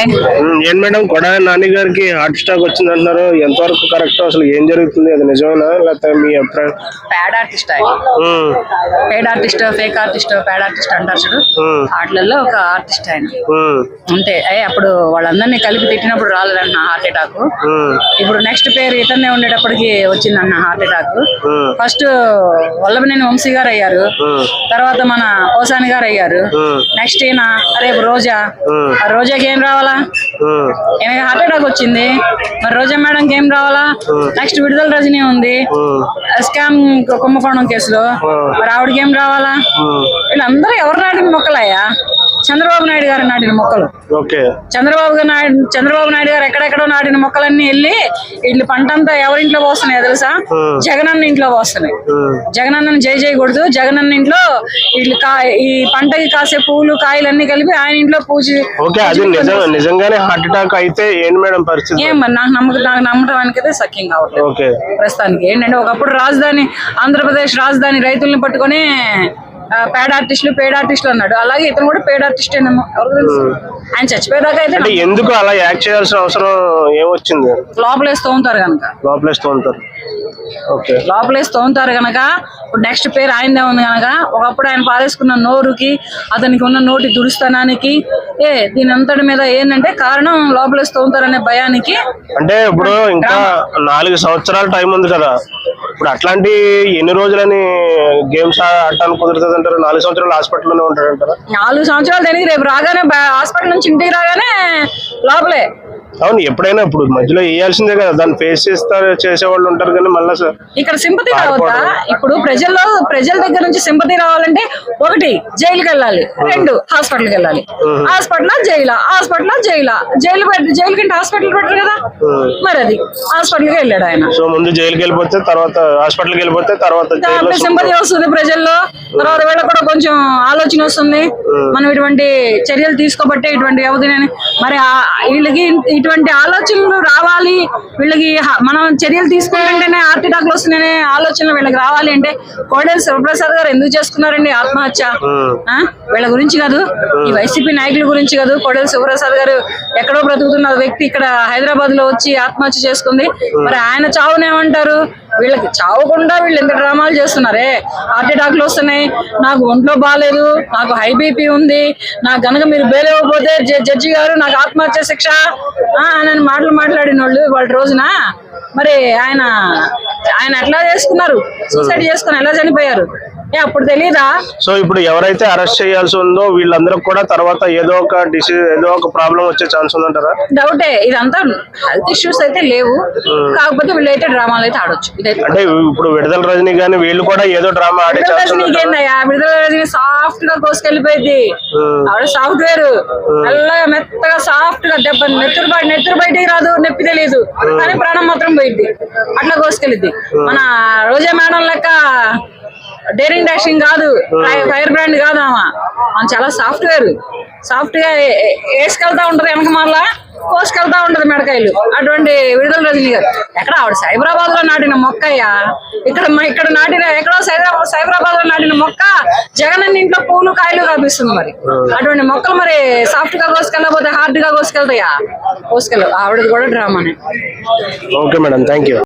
Hi ఏం madam Kodali Nani గారికి heart stock వచ్చింది అంటున్నారు ఎంతవరకు కరెక్ట్ అసలు ఏం జరుగుతుంది? అది నిజమేనా? లేకపోతే మీ అభిప్రాయం? Paid artist? ఆయన paid artist fake artist paid artist అంటారు చూడు. ఉమ్, వాటిలలో ఒక ఆర్టిస్ట్ ఆయన. అంతే అయ్యి అప్పుడు వాళ్ళందరినీ కలిపి తిట్టినప్పుడు రాలేదన్న హార్ట్ అటాక్. ఇప్పుడు నెక్స్ట్ పేరు ఇతనే ఉండేటప్పటికి వచ్చిందన్న heart attack. First Vallabhaneni Vamsi garu అయ్యారు తర్వాత మన పోసాని గారు అయ్యారు నెక్స్ట్ ఈయన రేపు రోజా. ఆ రోజాకి ఏం రావాలా? ఉమ్, ఈయనకి హార్ట్ అటాక్ వచ్చింది? మరి రోజా మేడంకి ఏం రావాలా? నెక్స్ట్ విడుదల రజనీ ఉంది. స్కామ్ కుంభకోణం కేసులో. మరి ఆవిడకి ఏం రావాలా. వీళ్ళందరూ ఎవరు నాటిన మొక్కలయ్యా? చంద్రబాబు నాయుడు గారు నాటిన మొక్కలు. చంద్రబాబు నాయుడు చంద్రబాబు నాయుడు గారు ఎక్కడెక్కడో నాటిన మొక్కలన్నీ వెళ్ళి వీళ్ళు పంట అంతా ఎవరింట్లో పోస్తున్నాయో తెలుసా? జగనన్న ఇంట్లో పోస్తున్నాయి. జగనన్నని జై చేయకూడదు జగనన్న ఇంట్లో వీళ్ళు ఈ పంటకి కాసే పువ్వులు కాయలన్నీ కలిపి ఆయన ఇంట్లో పూజ నిజంగానే హార్ట్ అటాక్ అయితే ఏంటి మేడం పరిస్థితి? ఏం మరి నాకు నమ్మకం నాకు నమ్మటానికి అయితే సఖ్యం కావట్లేదు. ప్రస్తుతానికి ఏంటంటే ఒకప్పుడు రాజధాని ఆంధ్రప్రదేశ్ రాజధాని రైతుల్ని పట్టుకొని పేడ ఆర్టిస్టులు పేడ ఆర్టిస్టులు అన్నాడు. అలాగే ఇతను కూడా పేడ ఆర్టిస్ట్ ఎవరు తెలుసు? ఆయన చచ్చిపోయేదాకా అయితే అంటే ఎందుకు అలా యాక్ట్ చేయాల్సిన అవసరం ఏమొచ్చింది? లోపలేసి తోముతారు కనుక లోపలేస్తూ ఉంటారు ఓకే. లోపలేసి తోముతారు కనుక ఇప్పుడు నెక్స్ట్ పేరు ఆయనదే ఉంది కనుక ఒకప్పుడు ఆయన పారేసుకున్న నోరుకి అతనికి ఉన్న నోటి దురుస్తనానికి ఏ దీని అంతటి మీద ఏంటంటే కారణం లోపలేసి తోముతారనే భయానికి అంటే ఇప్పుడు ఇంకా నాలుగు సంవత్సరాల టైం ఉంది కదా. ఇప్పుడు అట్లాంటి ఎన్ని రోజులని గేమ్స్ ఆడటానికి కుదురుతుంది అంటారు? నాలుగు సంవత్సరాలు హాస్పిటల్లోనే ఉంటాడు అంటారా? నాలుగు సంవత్సరాలు తిరిగి రేపు రాగానే హాస్పిటల్ నుంచి ఇంటికి రాగానే లోపలే. అవును ఎప్పుడైనా ఇప్పుడు మధ్యలో వేయాల్సిందే కదా. దాన్ని ఫేస్ చేస్తారు చేసేవాళ్ళు ఉంటారు కానీ మళ్ళీ ఇక్కడ సింపతి రావద్దా? ఇప్పుడు ప్రజల్లో ప్రజల దగ్గర నుంచి సింపతి రావాలంటే ఒకటి జైలుకి వెళ్ళాలి. రెండు హాస్పిటల్కి వెళ్ళాలి. హాస్పిటల్ జైలా? హాస్పిటల్ జైలా? జైలు పెట్టి జైలు కంటే హాస్పిటల్ పెట్టరు కదా? మరి అది. హాస్పిటల్కి వెళ్ళాడు ఆయన. సో ముందు జైలుకి వెళ్ళిపోతే తర్వాత హాస్పిటల్కి వెళ్ళిపోతే తర్వాత సింపతి వస్తుంది ప్రజల్లో. తర్వాత వీళ్ళకి కూడా కొంచెం ఆలోచన వస్తుంది. మనం ఇటువంటి చర్యలు తీసుకోబట్టే ఇటువంటి వ్యవధిని మరి వీళ్ళకి ఇటువంటి ఆలోచనలు రావాలి. వీళ్ళకి మనం చర్యలు తీసుకుంటుంటేనే హార్ట్ అటాక్లు వస్తున్నాయనే ఆలోచనలు వీళ్ళకి రావాలి అంటే కోడేలు శివప్రసాద్ గారు ఎందుకు చేసుకున్నారండి ఆత్మహత్య? వీళ్ళ గురించి కాదు. ఈ వైసీపీ నాయకుల గురించి కాదు. కోడెల శివప్రసాద్ గారు ఎక్కడో బ్రతుకుతున్న వ్యక్తి ఇక్కడ హైదరాబాద్లో వచ్చి ఆత్మహత్య చేసుకుంది. మరి ఆయన చావునేమంటారు? వీళ్ళకి చావకుండా వీళ్ళు ఎంత డ్రామాలు చేస్తున్నారే? హార్ట్ అటాక్లు వస్తున్నాయి. నాకు ఒంట్లో బాగాలేదు నాకు హై బీపీ ఉంది నాకు గనక మీరు బెయిల్ ఇవ్వకపోతే జడ్జి గారు నాకు ఆత్మహత్య శిక్ష ఆ, అని మాటలు మాట్లాడిన వాళ్ళు వాళ్ళ రోజున. మరి ఆయన ఆయన ఎట్లా చేసుకున్నారు? సూసైడ్ చేసుకుని ఎలా చనిపోయారు? అప్పుడు తెలియదా సో ఇప్పుడు ఎవరైతే అరెస్ట్ చేయాల్సి ఉందో వీళ్ళందరూ కూడా తర్వాత ఏదో ఒక డిసీజ్ ఏదో ఒక ప్రాబ్లం వచ్చే ఛాన్స్ ఉందంటారా? డౌటే. ఇదంతా హెల్త్ ఇష్యూస్ అయితే లేవు. కాకపోతే వీళ్ళైతే డ్రామాలు అయితే ఆడొచ్చు. అంటే ఇప్పుడు విడుదల రజనీ కానీ వీళ్ళు కూడా ఏదో డ్రామా ఆడే విడుదల ఛాన్స్ రజనీ విడుదల సాఫ్ట్గా కోసుకెళ్ళిపోయింది. ఆవిడ సాఫ్ట్వేర్. మెల్లగా మెత్తగా సాఫ్ట్గా దెబ్బ నెత్తురు బయట నెత్తురు బయటికి రాదు నొప్పి తెలియదు కానీ ప్రాణం మాత్రం పోయింది. అట్లా కోసుకెళ్ళిద్ది మన రోజా మేడం లెక్క డేరింగ్ డాషింగ్ కాదు. ఫైర్ బ్రాండ్ కాదు ఆమె. ఆమె చాలా సాఫ్ట్వేర్. సాఫ్ట్గా ఏ- ఏ- వేసుకెళ్తా ఉంటది వెనక మళ్ళా కోసుకెళ్తా ఉంటది మెడకాయలు. అటువంటి విడుదల రజనీ గారు. ఎక్కడ ఆవిడ సైబరాబాద్లో నాటిన మొక్క అయ్యా ఇక్కడ ఇక్కడ నాటిన ఎక్కడో సైబరాబాద్ సైబరాబాద్లో నాటిన మొక్క జగన్ అన్న ఇంట్లో పూలు కాయలు కనిపిస్తుంది మరి. అటువంటి మొక్కలు మరి సాఫ్ట్గా కోసుకెళ్ళకపోతే హార్డ్గా కోసుకెళ్తాయా? కోసుకెళ్ళవు. ఆవిడది కూడా డ్రామానే. Okay madam thank you